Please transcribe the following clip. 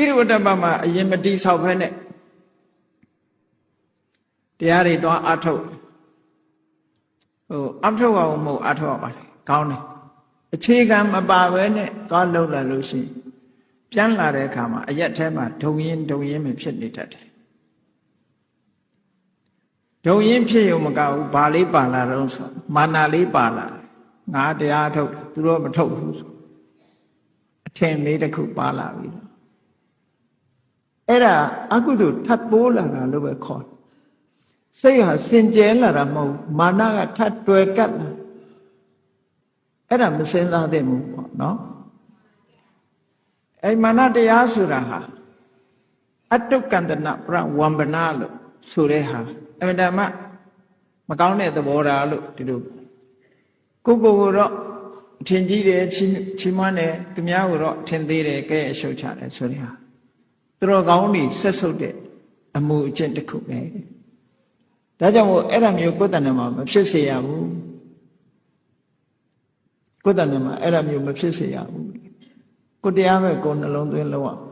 ိရိဝတ္တပမှာအရင်မတိဆောက်ဖဲနဲ့တရားတွေသွားအထုတ်ဟိုအထုတ်အောင်မဟုတ်အထုတ်ရပါတယ်ကောင်းတယ်အခြေခံမပါဘဲနဲ့သွားလှုပ်လာလို့ရှိရင်ပြန်လာတဲ့အခါမှာအရက်ထဲမှာဒုံရင်ဒုံရင်မဖြစ်နေတတ်တယ်ဒုံရင်ဖြစ်ရုံမကဘူးဘာလေးပါလာတော့ဆိုမာနာလေးပါလာတယ်ငါတရားထုတ်တယ်သူတို့မထုတ်ဘူးဆိုအထင်လေးတစ်ခုပါလာပြီတော့ အဲ့ဒါအကုသိုလ်ထပ်ပိုးလာတာလို့ပဲခေါ်တယ်စိတ်ဟာစင်ကြဲလာတာမဟုတ်ဘူးမာနကထပ်တွယ်ကပ်လာအဲ့ဒါမစင်စားသင့်ဘူးပေါ့နော်အဲ့မာနတရားဆိုတာဟာအတုကန္တနာပရဝံဘနာလို့ဆိုတဲ့ဟာအမှန်တမ်းမကောင်းတဲ့သဘောထားလို့ဒီလိုကိုကိုကိုတော့အထင်ကြီးတယ်ချီးချီးမွမ်းတယ်သူများကိုတော့အထင်သေးတယ်ကဲအရှုတ်ချတယ်ဆိုတဲ့ဟာ သူတော်ကောင်းတွေဆက်ဆုပ်တဲ့အမှုအကျင့်တစ်ခုပဲဒါကြောင့်မို့အဲ့ဒါမျိုးကိုယ်တဏ္ဍမှာမဖြစ်စေရဘူးကိုယ်တဏ္ဍမှာအဲ့ဒါမျိုးမဖြစ်စေရဘူးကိုတရားပဲကိုယ်နှလုံးသွင်းလို့ရ